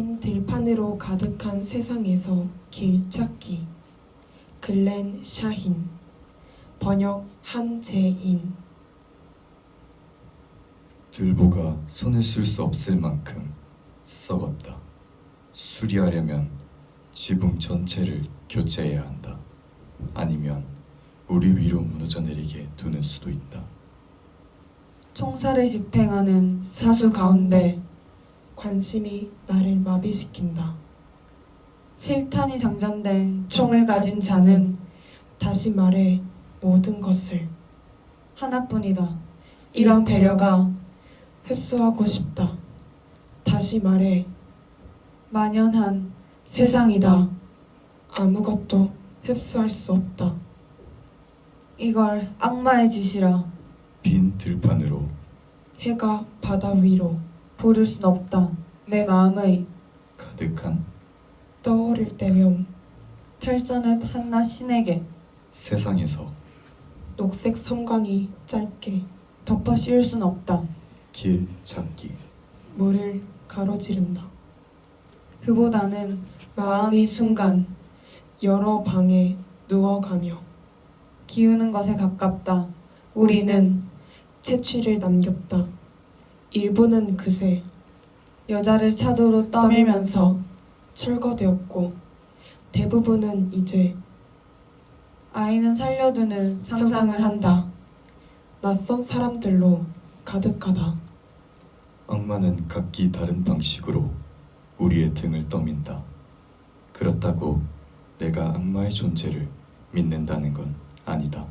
들판으로 가득한 세상에서 길 찾기. 글렌 샤힌. 번역 한재인. 들보가 손을 쓸 수 없을 만큼 썩었다. 수리하려면 지붕 전체를 교체해야 한다. 아니면 우리 위로 무너져 내리게 두는 수도 있다. 총살을 집행하는 사수 가운데 관심이 나를 마비시킨다. 실탄이 장전된 총을 가진 자는 다시 말해 모든 것을 하나뿐이다. 이런 배려가 흡수하고 싶다. 다시 말해 만연한 세상이다. 아무것도 흡수할 수 없다. 이걸 악마의 짓이라 빈 들판으로 해가 바다 위로 부를 순 없다. 내 마음의 가득한 떠오를 때면 털선을 한낱 신에게 세상에서 녹색 섬광이 짧게 덮어 씌울 순 없다. 길 찾기. 물을 가로지른다. 그보다는 마음이 순간 여러 방에 누워가며 기우는 것에 가깝다. 우리는 채취를 남겼다. 일부는 그새 여자를 차도로 떠밀면서 철거되었고 대부분은 이제 아이는 살려두는 상상을 한다. 낯선 사람들로 가득하다. 악마는 각기 다른 방식으로 우리의 등을 떠민다. 그렇다고 내가 악마의 존재를 믿는다는 건 아니다.